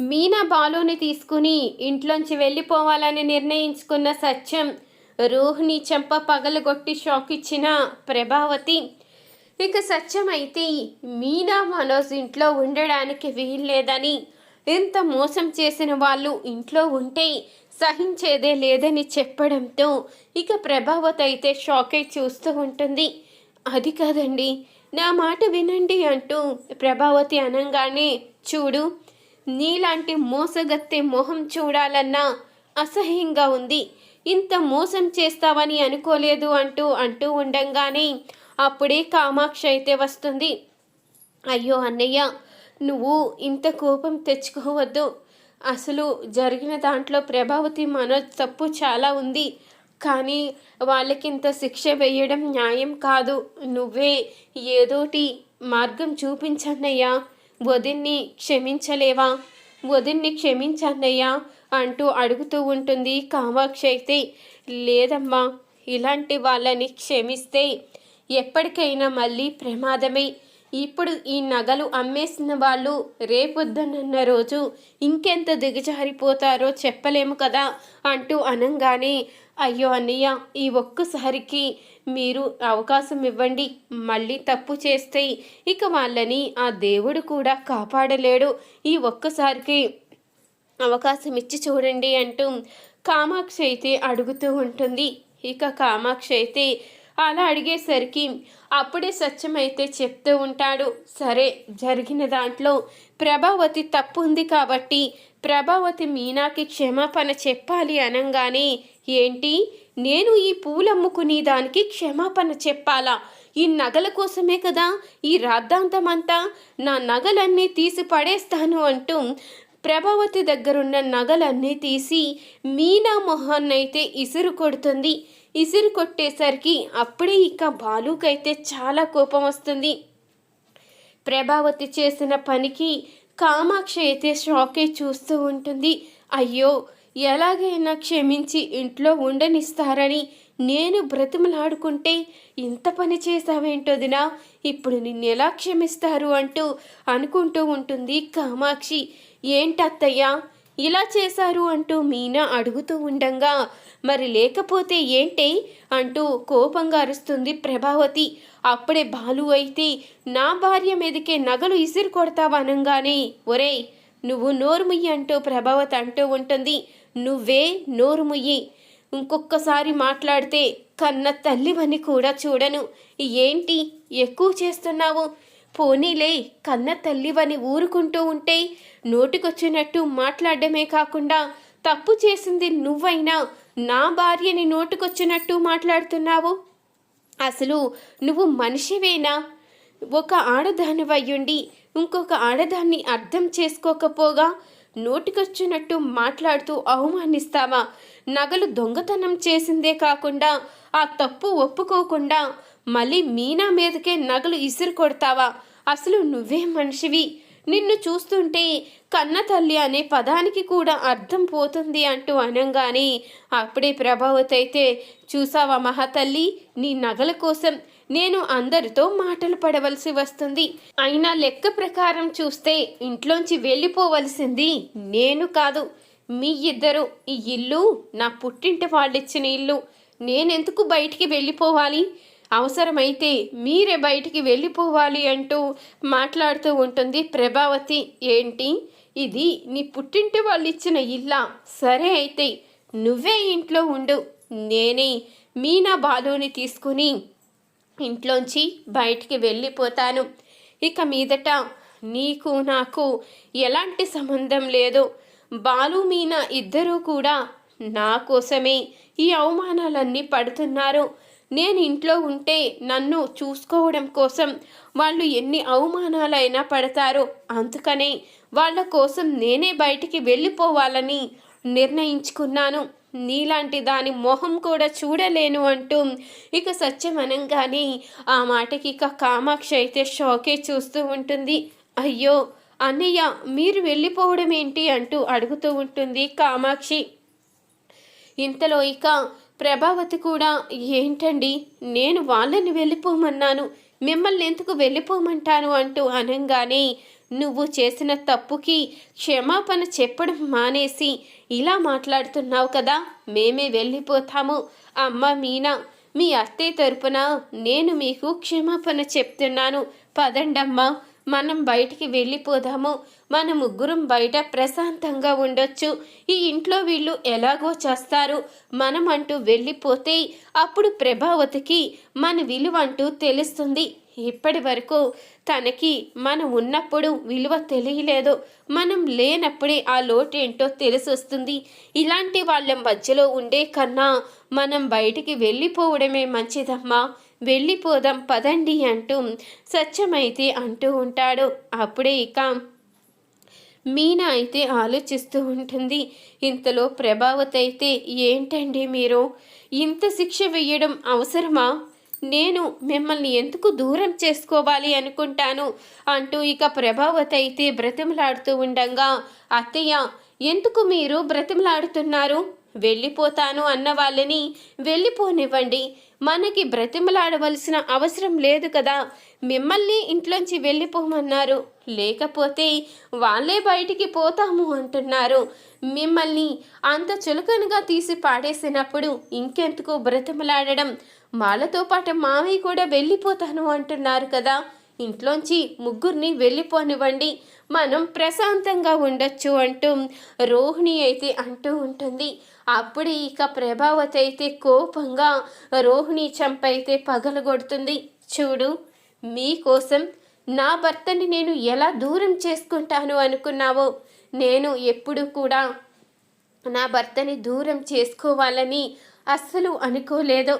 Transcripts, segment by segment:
మీనా బాలుని తీసుకుని ఇంట్లోంచి వెళ్ళిపోవాలని నిర్ణయించుకున్న సత్యం రూహ్ని చెంప పగలగొట్టి షాక్ ఇచ్చిన ప్రభావతి. ఇక సత్యం అయితే మీనా మనోజ్ ఇంట్లో ఉండడానికి వీల్లేదని ఎంత మోసం చేసిన వాళ్ళు ఇంట్లో ఉంటే సహించేదే లేదని చెప్పడంతో ఇక ప్రభావతి అయితే షాక్ అయి చూస్తూ ఉంటుంది. అది కాదండి నా మాట వినండి అంటూ ప్రభావతి అనగానే చూడు నీలాంటి మోసగత్తె మొహం చూడాలన్నా అసహ్యంగా ఉంది. ఇంత మోసం చేస్తావని అనుకోలేదు అంటూ అంటూ ఉండంగానే అప్పుడే కామాక్షి అయితే వస్తుంది. అయ్యో అన్నయ్య నువ్వు ఇంత కోపం తెచ్చుకోవద్దు. అసలు జరిగిన దాంట్లో ప్రభావతి మనోజ్ తప్పు చాలా ఉంది. కానీ వాళ్ళకింత శిక్ష వేయడం న్యాయం కాదు. నువ్వే ఏదోటి మార్గం చూపించన్నయ్యా. వదిన్ని క్షమించలేవా? వదిన్ని క్షమించన్నయ్యా అంటూ అడుగుతూ ఉంటుంది కామాక్షి అయితే లేదమ్మా ఇలాంటి వాళ్ళని క్షమిస్తే ఎప్పటికైనా మళ్ళీ ప్రమాదమే. ఇప్పుడు ఈ నగలు అమ్మేసిన వాళ్ళు రేపొద్దనన్న రోజు ఇంకెంత దిగజారిపోతారో చెప్పలేము కదా అంటూ అనంగానే అయ్యో అన్నయ్య ఈ ఒక్కసారికి మీరు అవకాశం ఇవ్వండి మళ్ళీ తప్పు చేస్తే ఇక వాళ్ళని ఆ దేవుడు కూడా కాపాడలేడు. ఈ ఒక్కసారికి అవకాశం ఇచ్చి చూడండి అంటూ కామాక్షి అయితే అడుగుతూ ఉంటుంది. ఇక కామాక్షి అయితే అలా అడిగేసరికి అప్పుడే సత్యమైతే చెప్తూ ఉంటాడు. సరే జరిగిన దాంట్లో ప్రభావతి తప్పు ఉంది కాబట్టి ప్రభావతి మీనాకి క్షమాపణ చెప్పాలి అనగానే ఏంటి? నేను ఈ పూలమ్ముకుని దానికి క్షమాపణ చెప్పాలా? ఈ నగల కోసమే కదా? ఈ రాద్ధాంతమంతా నా నగలన్నీ తీసి పడేస్తాను అంటూ ప్రభావతి దగ్గరున్న నగలన్నీ తీసి మీనా మొహాన్నైతే ఇసురు కొడుతుంది. ఇసురు కొట్టేసరికి అప్పుడే ఇక బాలుకైతే చాలా కోపం వస్తుంది. ప్రభావతి చేసిన పనికి కామాక్షి అయితే షాకే చూస్తూ ఉంటుంది. అయ్యో ఎలాగైనా క్షమించి ఇంట్లో ఉండనిస్తారని నేను బ్రతిమలాడుకుంటే ఇంత పని చేశావేంటోదినా ఇప్పుడు నిన్ను ఎలా క్షమిస్తారు అంటూ అనుకుంటూ ఉంటుంది కామాక్షి. ఏంటత్తయ్యా ఇలా చేశారు అంటూ మీనా అడుగుతూ ఉండంగా మరి లేకపోతే ఏంటే? అంటూ కోపంగా అరుస్తుంది ప్రభావతి. అప్పుడే బాలు అయితే నా భార్య మీదకే నగలు ఇసిరి కొడతావనంగానే ఒరేయ్ నువ్వు నోరుముయ్యి అంటూ ప్రభావతి అంటూ ఉంటుంది. నువ్వే నోరుముయ్యి. ఇంకొక్కసారి మాట్లాడితే కన్న తల్లివని కూడా చూడను. ఏంటి? ఎక్కువ చేస్తున్నావు? పోనీలే కన్న తల్లివని ఊరుకుంటూ ఉంటే నోటికొచ్చినట్టు మాట్లాడడమే కాకుండా తప్పు చేసింది నువ్వైనా నా భార్యని నోటుకొచ్చినట్టు మాట్లాడుతున్నావు? అసలు నువ్వు మనిషివేనా? ఒక ఆడదానివయ్యుండి ఇంకొక ఆడదాన్ని అర్థం చేసుకోకపోగా నోటికొచ్చినట్టు మాట్లాడుతూ అవమానిస్తావా? నగలు దొంగతనం చేసిందే కాకుండా ఆ తప్పు ఒప్పుకోకుండా మళ్ళీ మీనా మీదకే నగలు ఇసురు కొడతావా? అసలు నువ్వే మనిషివి. నిన్ను చూస్తుంటే కన్న తల్లి అనే పదానికి కూడా అర్థం పోతుంది అంటూ అనంగానే అప్పుడే ప్రభావత్ అయితే చూసావా మహాతల్లి? నీ నగల కోసం నేను అందరితో మాటలు పడవలసి వస్తుంది. అయినా లెక్క ప్రకారం చూస్తే ఇంట్లోంచి వెళ్ళిపోవలసింది నేను కాదు. మీ ఇద్దరు ఈ ఇల్లు నా పుట్టింటి వాళ్ళిచ్చిన ఇల్లు. నేనెందుకు బయటికి వెళ్ళిపోవాలి? అవసరమైతే మీరే బయటికి వెళ్ళిపోవాలి అంటూ మాట్లాడుతూ ఉంటుంది ప్రభావతి. ఏంటి? ఇది నీ పుట్టింటి వాళ్ళు ఇచ్చిన ఇల్లా? సరే అయితే నువ్వే ఇంట్లో ఉండు. నేనే మీనా బాలుని తీసుకుని ఇంట్లోంచి బయటికి వెళ్ళిపోతాను. ఇక మీదట నీకు నాకు ఎలాంటి సంబంధం లేదు. బాలు మీనా ఇద్దరూ కూడా నా కోసమే ఈ అవమానాలన్నీ పడుతున్నారు. నేను ఇంట్లో ఉంటే నన్ను చూసుకోవడం కోసం వాళ్ళు ఎన్ని అవమానాలైనా పడతారో అందుకనే వాళ్ళ కోసం నేనే బయటికి వెళ్ళిపోవాలని నిర్ణయించుకున్నాను. నీలాంటి దాని మొహం కూడా చూడలేను అంటూ ఇక సత్యమనంగానే ఆ మాటకి ఇక కామాక్షి అయితే షోకే చూస్తూ ఉంటుంది. అయ్యో అన్నయ్య మీరు వెళ్ళిపోవడం ఏంటి అంటూ అడుగుతూ ఉంటుంది కామాక్షి. ఇంతలో ఇక ప్రభావతి కూడా ఏంటండి నేను వాళ్ళని వెళ్ళిపోమన్నాను. మిమ్మల్ని ఎందుకు వెళ్ళిపోమంటాను? అంటూ అనంగానే నువ్వు చేసిన తప్పుకి క్షమాపణ చెప్పడం మానేసి ఇలా మాట్లాడుతున్నావు కదా మేమే వెళ్ళిపోతాము. అమ్మ మీనా మీ అత్తయ్య తరపున నేను మీకు క్షమాపణ చెప్తున్నాను. పదండమ్మా మనం బయటికి వెళ్ళిపోదాము. మన ముగ్గురం బయట ప్రశాంతంగా ఉండొచ్చు. ఈ ఇంట్లో వీళ్ళు ఎలాగో చేస్తారు. మనం అంటూ వెళ్ళిపోతే అప్పుడు ప్రభావతికి మన విలువ అంటూ తెలుస్తుంది. ఇప్పటి వరకు తనకి మనం ఉన్నప్పుడు విలువ తెలియలేదు. మనం లేనప్పుడే ఆ లోటేంటో తెలిసొస్తుంది. ఇలాంటి వాళ్ళ మధ్యలో ఉండే కన్నా మనం బయటికి వెళ్ళిపోవడమే మంచిదమ్మా. వెళ్ళిపోదాం పదండి అంటూ సత్యమైతే అంటూ ఉంటాడు. అప్పుడే ఇక మీనా అయితే ఆలోచిస్తూ ఉంటుంది. ఇంతలో ప్రభావతి అయితే ఏంటండి మీరు? ఇంత శిక్ష వేయడం అవసరమా? నేను మిమ్మల్ని ఎందుకు దూరం చేసుకోవాలి అనుకుంటాను? అంటూ ఇక ప్రభావతి అయితే బ్రతిమలాడుతూ ఉండగా అత్తయ్య ఎందుకు మీరు బ్రతిమలాడుతున్నారు? వెళ్ళిపోతాను అన్న వాళ్ళని వెళ్ళిపోనివ్వండి. మనకి బ్రతిమలాడవలసిన అవసరం లేదు కదా. మిమ్మల్ని ఇంట్లోంచి వెళ్ళిపోమన్నారు. లేకపోతే వాళ్ళే బయటికి పోతాము అంటున్నారు. మిమ్మల్ని అంత చులకనగా తీసి పాడేసినప్పుడు ఇంకెందుకు బ్రతిమలాడడం? వాళ్ళతో పాటు మామయ్య కూడా వెళ్ళిపోతాను అంటున్నారు కదా. ఇంట్లోంచి ముగ్గురిని వెళ్ళిపోనివ్వండి. మనం ప్రశాంతంగా ఉండొచ్చు అంటూ రోహిణి అయితే అంటూ ఉంటుంది. అప్పుడు ఇక ప్రభావతి అయితే కోపంగా రోహిణి చంపైతే పగలగొడుతుంది. చూడు మీకోసం నా భర్తని నేను ఎలా దూరం చేసుకుంటాను అనుకున్నావో. నేను ఎప్పుడు కూడా నా భర్తని దూరం చేసుకోవాలని అస్సలు అనుకోలేదు.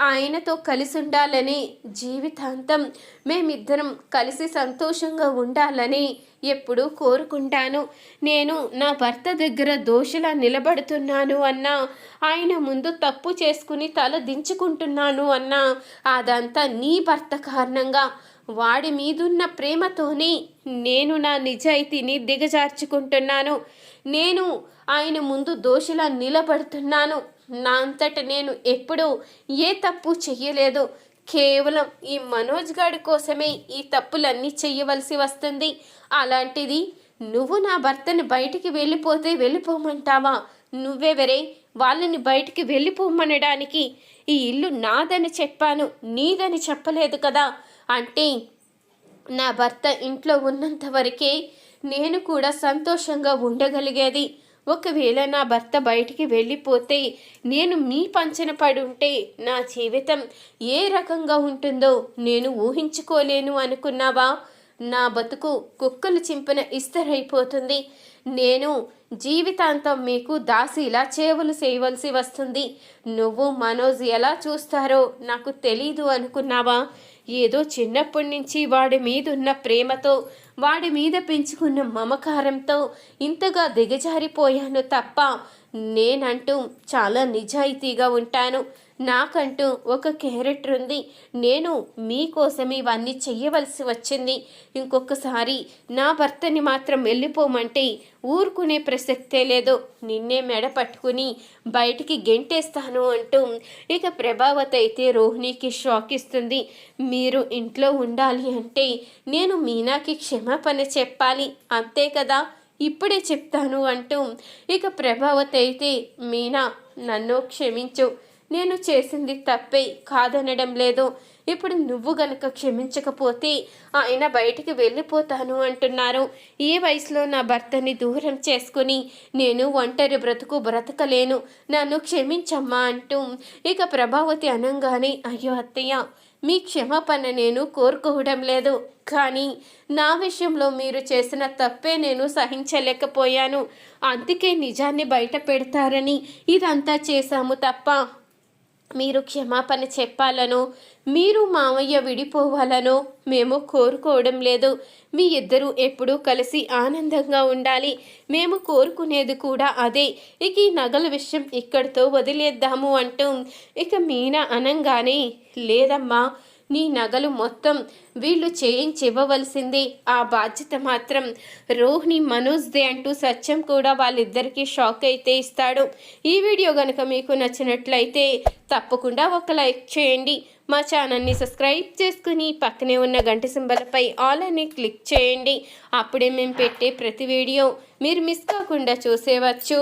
ఆయనతో కలిసి ఉండాలని జీవితాంతం మేమిద్దరం కలిసి సంతోషంగా ఉండాలని ఎప్పుడూ కోరుకుంటాను. నేను నా భర్త దగ్గర దోషలా నిలబడుతున్నాను అన్నా ఆయన ముందు తప్పు చేసుకుని తల దించుకుంటున్నాను అన్నా అదంతా నీ భర్త కారణంగా. వాడి మీదున్న ప్రేమతోనే నేను నా నిజాయితీని దిగజార్చుకుంటున్నాను. నేను ఆయన ముందు దోషిలా నిలబడుతున్నాను. నా అంతట నేను ఎప్పుడూ ఏ తప్పు చెయ్యలేదు కేవలం ఈ మనోజ్ గాడి కోసమే ఈ తప్పులన్నీ చెయ్యవలసి వస్తుంది. అలాంటిది నువ్వు నా భర్తని బయటికి వెళ్ళిపోతే వెళ్ళిపోమంటావా? నువ్వెవరే? వాళ్ళని బయటికి వెళ్ళిపోమనడానికి ఈ ఇల్లు నాదని చెప్పాను నీదని చెప్పలేదు కదా? అంటే నా భర్త ఇంట్లో ఉన్నంత వరకే నేను కూడా సంతోషంగా ఉండగలిగేది ఒకవేళ నా భర్త బయటికి వెళ్ళిపోతే నేను మీ పంచన పడి ఉంటే నా జీవితం ఏ రకంగా ఉంటుందో నేను ఊహించుకోలేను అనుకున్నావా? నా బతుకు కుక్కలు చింపిన ఇస్తరైపోతుంది. నేను జీవితాంతం మీకు దాసిలా చేవలు చేయవలసి వస్తుంది. నువ్వు మనోజ్ ఎలా చూస్తారో నాకు తెలీదు అనుకున్నావా? ఏదో చిన్నప్పటి నుంచి వాడి మీదున్న ప్రేమతో వాడి మీద పెంచుకున్న మమకారంతో ఇంతగా దిగజారిపోయాను తప్ప నేనంటూ చాలా నిజాయితీగా ఉంటాను. నాకంటూ ఒక క్యారెక్టర్ ఉంది. నేను మీకోసం ఇవన్నీ చెయ్యవలసి వచ్చింది. ఇంకొకసారి నా భర్తని మాత్రం వెళ్ళిపోమంటే ఊరుకునే ప్రసక్తే లేదు. నిన్నే మెడ పట్టుకుని బయటికి గెంటేస్తాను అంటూ ఇక ప్రభావత అయితే రోహిణికి షాక్ ఇస్తుంది. మీరు ఇంట్లో ఉండాలి అంటే నేను మీనాకి క్షమాపణ చెప్పాలి. అంతే కదా? ఇప్పుడే చెప్తాను అంటూ ఇక ప్రభావతి అయితే మీనా నన్ను క్షమించు. నేను చేసింది తప్పే కాదనడం లేదు. ఇప్పుడు నువ్వు గనక క్షమించకపోతే ఆయన బయటికి వెళ్ళిపోతాను అంటున్నారు. ఈ వయసులో నా భర్తని దూరం చేసుకుని నేను ఒంటరి బ్రతుకు బ్రతకలేను. నన్ను క్షమించమ్మా అంటూ ఇక ప్రభావతి అనంగానే అయ్యో అత్తయ్య మీ క్షమాపణ నేను కోరుకోవడం లేదు. కానీ నా విషయంలో మీరు చేసిన తప్పే నేను సహించలేకపోయాను. అందుకే నిజాన్ని బయట పెడతారని ఇదంతా చేశాము తప్ప మీరు క్షమాపణ చెప్పాలనో మీరు మామయ్య విడిపోవాలనో మేము కోరుకోవడం లేదు. మీ ఇద్దరూ ఎప్పుడూ కలిసి ఆనందంగా ఉండాలి. మేము కోరుకునేది కూడా అదే. ఇక ఈ నగల విషయం ఇక్కడితో వదిలేద్దాము అంటూ ఇక మీనా అనంగానే లేదమ్మా నీ నగలు మొత్తం వీళ్ళు చేయించివ్వవలసింది. ఆ బాధ్యత మాత్రం రోహిణి మనోజ్దే అంటూ సత్యం కూడా వాళ్ళిద్దరికీ షాక్ అయితే ఇస్తాడు. ఈ వీడియో కనుక మీకు నచ్చినట్లయితే తప్పకుండా ఒక లైక్ చేయండి. మా ఛానల్ని సబ్స్క్రైబ్ చేసుకుని పక్కనే ఉన్న గంట సింబలపై ఆల్ అని క్లిక్ చేయండి. అప్పుడే మేము పెట్టే ప్రతి వీడియో మీరు మిస్ కాకుండా చూసేవచ్చు.